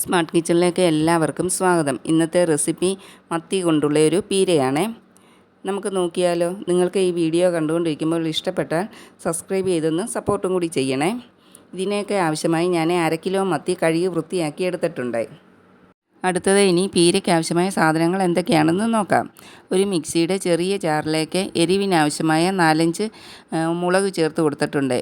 Smart കിച്ചണിലേക്ക് എല്ലാവർക്കും സ്വാഗതം. ഇന്നത്തെ റെസിപ്പി മത്തി കൊണ്ടുള്ള ഒരു പീരയാണ്. നമുക്ക് നോക്കിയാലോ നിങ്ങൾക്ക് ഈ വീഡിയോ കണ്ടുകൊണ്ടിരിക്കുമ്പോൾ ഇഷ്ടപ്പെട്ടാൽ സബ്സ്ക്രൈബ് ചെയ്തൊന്ന് സപ്പോർട്ടും കൂടി ചെയ്യണേ. ഇതിനെയൊക്കെ ആവശ്യമായി ഞാൻ അര കിലോ മത്തി കഴുകി വൃത്തിയാക്കി എടുത്തിട്ടുണ്ട്. അടുത്തത് ഇനി പീരയ്ക്ക് ആവശ്യമായ സാധനങ്ങൾ എന്തൊക്കെയാണെന്ന് നോക്കാം. ഒരു മിക്സിയുടെ ചെറിയ ജാറിലേക്ക് എരിവിനാവശ്യമായ നാലഞ്ച് മുളക് ചേർത്ത് കൊടുത്തിട്ടുണ്ട്.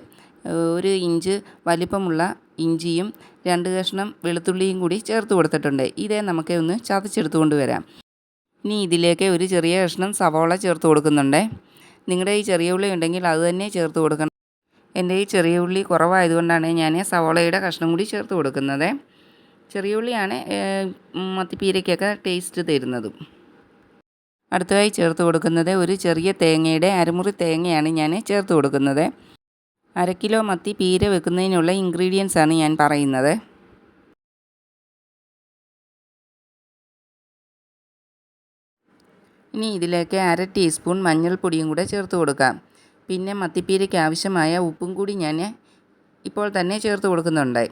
ഒരു ഇഞ്ച് വലിപ്പമുള്ള ഇഞ്ചിയും രണ്ട് കഷ്ണം വെളുത്തുള്ളിയും കൂടി ചേർത്ത് കൊടുത്തിട്ടുണ്ട്. ഇതേ നമുക്ക് ഒന്ന് ചതച്ചെടുത്ത് കൊണ്ടുവരാം. ഇനി ഇതിലേക്ക് ഒരു ചെറിയ കഷ്ണം സവോള ചേർത്ത് കൊടുക്കുന്നുണ്ട്. നിങ്ങളുടെ ഈ ചെറിയ ഉള്ളി ഉണ്ടെങ്കിൽ അത് തന്നെ ചേർത്ത് കൊടുക്കണം. എന്റെ ഈ ചെറിയ ഉള്ളി കുറവായതുകൊണ്ടാണ് ഞാൻ സവോളയുടെ കഷ്ണം കൂടി ചേർത്ത് കൊടുക്കുന്നത്. ചെറിയ ഉള്ളിയാണ് മത്തിപ്പീരയ്ക്കൊക്കെ ടേസ്റ്റ് തരുന്നതും. അടുത്തതായി ചേർത്ത് കൊടുക്കുന്നത് ഒരു ചെറിയ തേങ്ങയുടെ അരമുറി തേങ്ങയാണ് ഞാൻ ചേർത്ത് കൊടുക്കുന്നത്. അര കിലോ മത്തി പീര വെക്കുന്നതിനുള്ള ഇൻഗ്രീഡിയൻസ് ആണ് ഞാൻ പറയുന്നത്. ഇനി ഇതിലേക്ക് അര ടീസ്പൂൺ മഞ്ഞൾപ്പൊടിയും കൂടെ ചേർത്ത് കൊടുക്കാം. പിന്നെ മത്തിപ്പീരയ്ക്ക് ആവശ്യമായ ഉപ്പും കൂടി ഞാൻ ഇപ്പോൾ തന്നെ ചേർത്ത് കൊടുക്കുന്നുണ്ട്.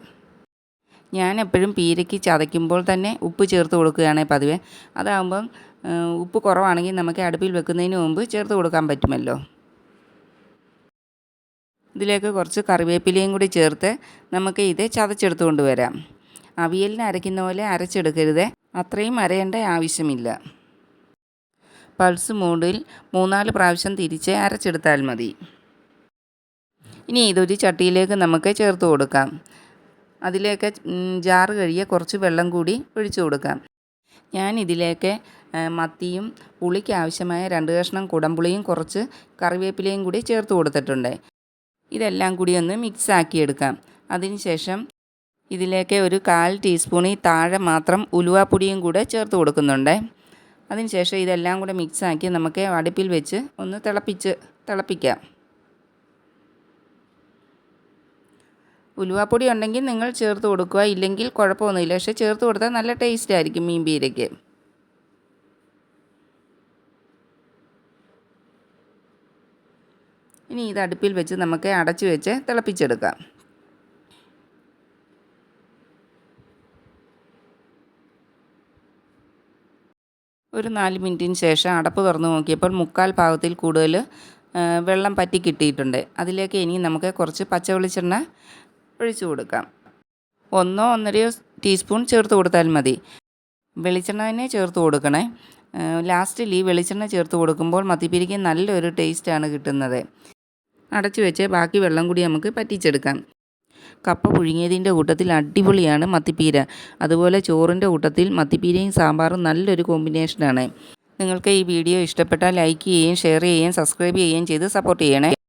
ഞാൻ എപ്പോഴും പീരയ്ക്ക് ചതയ്ക്കുമ്പോൾ തന്നെ ഉപ്പ് ചേർത്ത് കൊടുക്കുകയാണ് പതിവ്. അതാകുമ്പം ഉപ്പ് കുറവാണെങ്കിൽ നമുക്ക് അടുപ്പിൽ വെക്കുന്നതിന് മുമ്പ് ചേർത്ത് കൊടുക്കാൻ പറ്റുമല്ലോ. ഇതിലേക്ക് കുറച്ച് കറിവേപ്പിലയും കൂടി ചേർത്ത് നമുക്ക് ഇത് ചതച്ചെടുത്ത് കൊണ്ടുവരാം. അവിയലിന് അരയ്ക്കുന്ന പോലെ അരച്ചെടുക്കരുത്. അത്രയും അരയേണ്ട ആവശ്യമില്ല. പൾസ് മൂടിൽ മൂന്നാൽ പ്രാവശ്യം തിരിച്ച് അരച്ചെടുത്താൽ മതി. ഇനി ഇതൊരു ചട്ടിയിലേക്ക് നമുക്ക് ചേർത്ത് കൊടുക്കാം. അതിലേക്ക് ജാറ് കഴിയ കുറച്ച് വെള്ളം കൂടി ഒഴിച്ചു കൊടുക്കാം. ഞാൻ ഇതിലേക്ക് മത്തിയും പുളിക്ക് ആവശ്യമായ രണ്ട് കഷ്ണം കുടംപുളിയും കുറച്ച് കറിവേപ്പിലയും കൂടി ചേർത്ത് കൊടുത്തിട്ടുണ്ട്. ഇതെല്ലാം കൂടി ഒന്ന് മിക്സ് ആക്കിയെടുക്കാം അതിനുശേഷം ഇതിലേക്ക് ഒരു കാൽ ടീസ്പൂണിൽ താഴെ മാത്രം ഉലുവാപ്പൊടിയും കൂടെ ചേർത്ത് കൊടുക്കുന്നുണ്ട്. അതിനുശേഷം ഇതെല്ലാം കൂടെ മിക്സ് ആക്കി നമുക്ക് അടുപ്പിൽ വെച്ച് ഒന്ന് തിളപ്പിച്ച് തിളപ്പിക്കാം. ഉലുവാപ്പൊടി ഉണ്ടെങ്കിൽ നിങ്ങൾ ചേർത്ത് കൊടുക്കുക. ഇല്ലെങ്കിൽ കുഴപ്പമൊന്നുമില്ല. പക്ഷേ ചേർത്ത് കൊടുത്താൽ നല്ല ടേസ്റ്റ് ആയിരിക്കും മീൻ പീരയ്ക്ക്. ഇനി ഇത് അടുപ്പിൽ വെച്ച് നമുക്ക് അടച്ചു വെച്ച് തിളപ്പിച്ചെടുക്കാം. ഒരു നാല് മിനിറ്റിന് ശേഷം അടപ്പ് തുറന്ന് നോക്കിയപ്പോൾ മുക്കാൽ ഭാഗത്തിൽ കൂടുതൽ വെള്ളം പറ്റി കിട്ടിയിട്ടുണ്ട്. അതിലേക്ക് ഇനി നമുക്ക് കുറച്ച് പച്ച വെളിച്ചെണ്ണ ഒഴിച്ചു കൊടുക്കാം. ഒന്നോ ഒന്നരയോ ടീസ്പൂൺ ചേർത്ത് കൊടുത്താൽ മതി. വെളിച്ചെണ്ണ തന്നെ ചേർത്ത് കൊടുക്കണേ. ലാസ്റ്റിൽ ഈ വെളിച്ചെണ്ണ ചേർത്ത് കൊടുക്കുമ്പോൾ മത്തിപ്പിരിക്ക് നല്ലൊരു ടേസ്റ്റാണ് കിട്ടുന്നത്. അടച്ചു വെച്ച് ബാക്കി വെള്ളം കൂടി നമുക്ക് പറ്റിച്ചെടുക്കാം. കപ്പ പുഴുങ്ങിയതിന്റെ കൂട്ടത്തിൽ അടിപൊളിയാണ് മത്തിപ്പീര. അതുപോലെ ചോറിന്റെ കൂട്ടത്തിൽ മത്തിപ്പീരയും സാമ്പാറും നല്ലൊരു കോമ്പിനേഷനാണ്. നിങ്ങൾക്ക് ഈ വീഡിയോ ഇഷ്ടപ്പെട്ടാൽ ലൈക്ക് ചെയ്യുകയും ഷെയർ ചെയ്യുകയും സബ്സ്ക്രൈബ് ചെയ്യുകയും ചെയ്ത് സപ്പോർട്ട് ചെയ്യണേ.